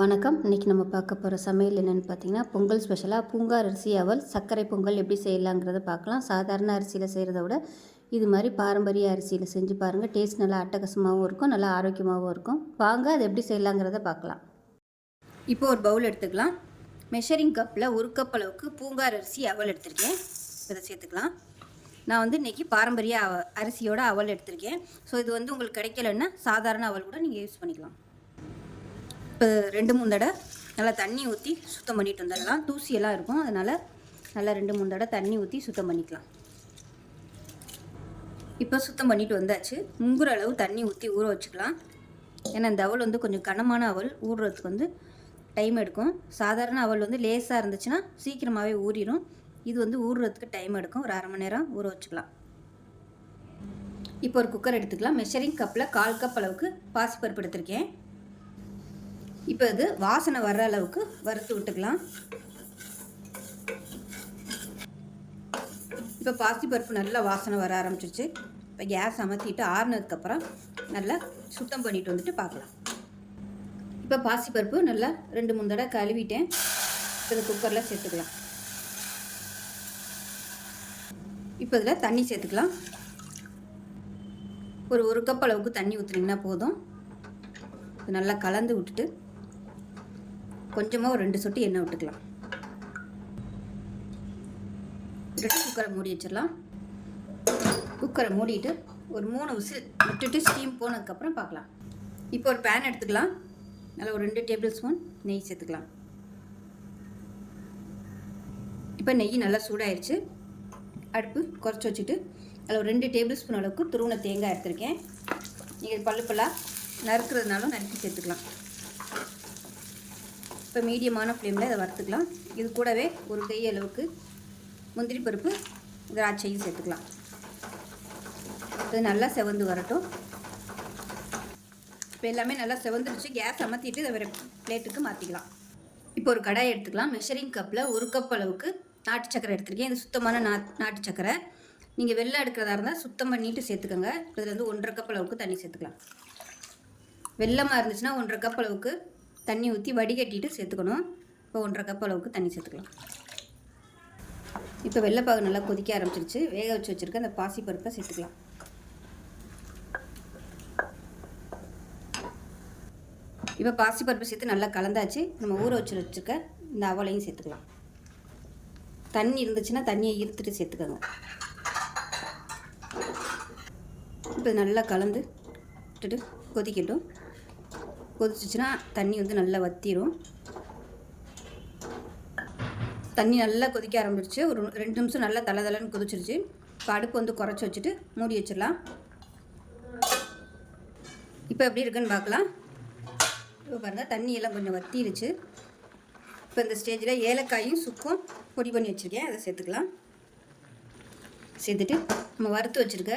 வணக்கம். இன்றைக்கி நம்ம பார்க்க போகிற சமையல் என்னென்னு பார்த்தீங்கன்னா பொங்கல் ஸ்பெஷலாக பூங்கார் அரிசி அவல் சர்க்கரை பொங்கல் எப்படி செய்யலாங்கிறத பார்க்கலாம். சாதாரண அரிசியில் செய்கிறத விட இது மாதிரி பாரம்பரிய அரிசியில் செஞ்சு பாருங்கள் டேஸ்ட் நல்லா அட்டகாசமாகவும் இருக்கும் நல்லா ஆரோக்கியமாகவும் இருக்கும். வாங்க அது எப்படி செய்யலாங்கிறத பார்க்கலாம். இப்போ ஒரு பவுல் எடுத்துக்கலாம். மெஷரிங் கப்பில் ஒரு கப் அளவுக்கு பூங்கார் அரிசி அவல் எடுத்திருக்கேன். இதை சேர்த்துக்கலாம். நான் வந்து இன்றைக்கி பாரம்பரிய அவ அரிசியோட அவல் எடுத்திருக்கேன். ஸோ இது வந்து உங்களுக்கு கிடைக்கலன்னா சாதாரண அவல் கூட நீங்கள் யூஸ் பண்ணிக்கலாம். இப்போ ரெண்டு மூணு தடவை நல்லா தண்ணி ஊற்றி சுத்தம் பண்ணிட்டு வந்துடலாம். தூசியெல்லாம் இருக்கும். அதனால் நல்லா ரெண்டு மூணு தடவை தண்ணி ஊற்றி சுத்தம் பண்ணிக்கலாம். இப்போ சுத்தம் பண்ணிட்டு வந்தாச்சு. முங்குற அளவு தண்ணி ஊற்றி ஊற வச்சுக்கலாம். ஏன்னா இந்த அவல் வந்து கொஞ்சம் கனமான அவல். ஊறுறதுக்கு வந்து டைம் எடுக்கும். சாதாரண அவல் வந்து லேசாக இருந்துச்சுன்னா சீக்கிரமாகவே ஊறிடும் இது வந்து ஊறுறதுக்கு டைம் எடுக்கும். ஒரு அரை மணி நேரம் ஊற வச்சுக்கலாம். இப்போ ஒரு குக்கர் எடுத்துக்கலாம். மெஷரிங் கப்பில் கால் கப் அளவுக்கு பாசிப்பருப்பு எடுத்திருக்கேன். இப்போ இது வாசனை வர்ற அளவுக்கு வறுத்து விட்டுக்கலாம். இப்போ பாசிப்பருப்பு நல்லா வாசனை வர ஆரம்பிச்சிருச்சு. இப்போ கேஸ் அமர்த்திட்டு ஆறுனதுக்கப்புறம் நல்லா சுத்தம் பண்ணிட்டு வந்துட்டு பார்க்கலாம். இப்போ பாசிப்பருப்பு நல்லா ரெண்டு மூணு தடவை கழுவிட்டேன். இப்போ குக்கரில் சேர்த்துக்கலாம். இப்போ இதில் தண்ணி சேர்த்துக்கலாம். ஒரு ஒரு கப் அளவுக்கு தண்ணி ஊற்றுனீங்கன்னா போதும். நல்லா கலந்து விட்டுட்டு கொஞ்சமாக ஒரு ரெண்டு சொட்டு எண்ணெய் விட்டுக்கலாம். விட்டுட்டு குக்கரை மூடி வச்சிடலாம். குக்கரை மூடிட்டு ஒரு மூணு விசில் விட்டுட்டு ஸ்டீம் போனதுக்கப்புறம் பார்க்கலாம். இப்போ ஒரு பேன் எடுத்துக்கலாம். நல்லா ஒரு ரெண்டு டேபிள் ஸ்பூன் நெய் சேர்த்துக்கலாம். இப்போ நெய் நல்லா சூடாயிருச்சு. அடுப்பு குறைச்சி வச்சுட்டு அதில் ஒரு ரெண்டு டேபிள் ஸ்பூன் அளவுக்கு துருவன தேங்காய் எடுத்திருக்கேன். நீங்கள் பல்லு பல்லாக நறுக்கிறதுனாலும் நறுக்கி சேர்த்துக்கலாம். இப்போ மீடியமான ஃப்ளேமில் இதை வறுத்துக்கலாம். இது கூடவே ஒரு கை அளவுக்கு முந்திரி பருப்பு திராட்சையும் சேர்த்துக்கலாம். இது நல்லா செவந்து வரட்டும். இப்போ எல்லாமே நல்லா செவந்துருச்சு. கேஸ் அமர்த்திட்டு இதை வேறு பிளேட்டுக்கு மாற்றிக்கலாம் இப்போ ஒரு கடாய் எடுத்துக்கலாம். மெஷரிங் கப்பில் ஒரு கப் அளவுக்கு நாட்டு சக்கரை எடுத்துருக்கேன். இது சுத்தமான நா நாட்டு சக்கரை. நீங்கள் வெள்ளை எடுக்கிறதா இருந்தால் சுத்தம் பண்ணிட்டு சேர்த்துக்கோங்க. இதில் வந்து ஒன்றரை கப் அளவுக்கு தண்ணி சேர்த்துக்கலாம். வெள்ளமாக இருந்துச்சுன்னா ஒன்றரை கப் அளவுக்கு தண்ணி ஊற்றி வடிகட்டிட்டு சேர்த்துக்கணும். இப்போ ஒன்றரை கப் அளவுக்கு தண்ணி சேர்த்துக்கலாம். இப்போ வெள்ளைப்பாகு நல்லா கொதிக்க ஆரம்பிச்சிருச்சு. வேக வச்சு வச்சுருக்க அந்த பாசி பருப்பை சேர்த்துக்கலாம். இப்போ பாசி பருப்பு சேர்த்து நல்லா கலந்தாச்சு. நம்ம ஊற வச்சு வச்சுருக்க இந்த அவலையும் சேர்த்துக்கலாம். தண்ணி இருந்துச்சுன்னா தண்ணியை இருத்துட்டு சேர்த்துக்கோங்க. இப்போ நல்லா கலந்து விட்டுட்டு கொதிக்கட்டும். கொதிச்சிச்சுன்னா தண்ணி வந்து நல்லா வத்திரும். தண்ணி நல்லா கொதிக்க ஆரம்பிச்சு ஒரு ரெண்டு நிமிஷம் நல்லா தலை தலைன்னு கொதிச்சிருச்சு. இப்போ அடுப்பு வந்து குறைச்சி வச்சுட்டு மூடி வச்சிடலாம். இப்போ எப்படி இருக்குன்னு பார்க்கலாம். இப்போ பாருங்கள் தண்ணி எல்லாம் கொஞ்சம் வத்திருச்சு. இப்போ இந்த ஸ்டேஜில் ஏலக்காயும் சுக்கும் பொடி பண்ணி வச்சுருக்கேன். அதை சேர்த்துக்கலாம். சேர்த்துட்டு நம்ம வறுத்து வச்சுருக்க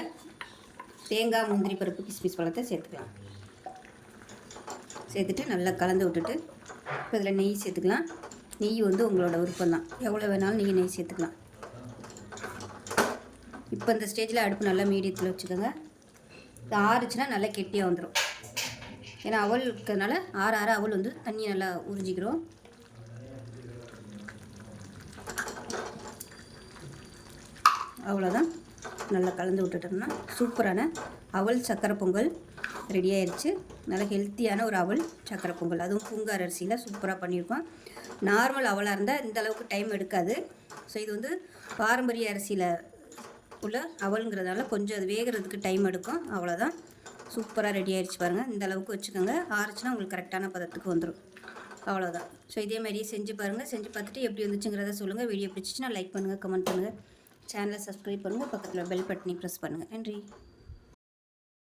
தேங்காய் முந்திரி பருப்பு கிஸ்மிஸ் பழத்தை சேர்த்துக்கலாம். சேர்த்துட்டு நல்லா கலந்து விட்டுட்டு இப்போ இதில் நெய் சேர்த்துக்கலாம். நெய் வந்து உங்களோட விருப்பம் தான் எவ்வளோ வேணாலும் நீங்கள் நெய் சேர்த்துக்கலாம். இப்போ இந்த ஸ்டேஜில் அடுப்பு நல்லா மீடியத்தில் வச்சுக்கோங்க. இது ஆறுச்சுன்னா நல்லா கெட்டியாக வந்துடும் ஏன்னா அவல் இருக்கிறதுனால ஆறு ஆறு அவல் வந்து தண்ணி நல்லா உறிஞ்சிக்கிறோம் அவ்வளோதான் நல்லா கலந்து விட்டுட்டோம்னா சூப்பரான அவல் சக்கரை பொங்கல். ரெடி ஆயிடுச்சு நல்ல ஹெல்த்தியான ஒரு அவல் சக்கரை பொங்கல். அதுவும் பூங்கார் அரிசியில் சூப்பராக பண்ணியிருக்கோம். நார்மல் அவலாக இருந்தால் இந்த அளவுக்கு டைம் எடுக்காது. ஸோ இது வந்து பாரம்பரிய அரிசியில் உள்ள அவலுங்கிறதால கொஞ்சம் அது வேகிறதுக்கு டைம் எடுக்கும். அவ்வளோதான் சூப்பராக ரெடி ஆயிடுச்சு பாருங்கள் இந்த அளவுக்கு வச்சுக்கோங்க. ஆறுச்சுன்னா உங்களுக்கு கரெக்டான பதத்துக்கு வந்துடும் அவ்வளோதான் ஸோ இதே மாதிரியே செஞ்சு பாருங்கள் செஞ்சு பார்த்துட்டு எப்படி வந்துச்சுங்கிறத சொல்லுங்கள் வீடியோ பிடிச்சிச்சுன்னா லைக் பண்ணுங்கள் கமெண்ட் பண்ணுங்கள் சேனலை சப்ஸ்கிரைப் பண்ணுங்கள் பக்கத்தில் பெல் பட்டனை ப்ரெஸ் பண்ணுங்கள் நன்றி.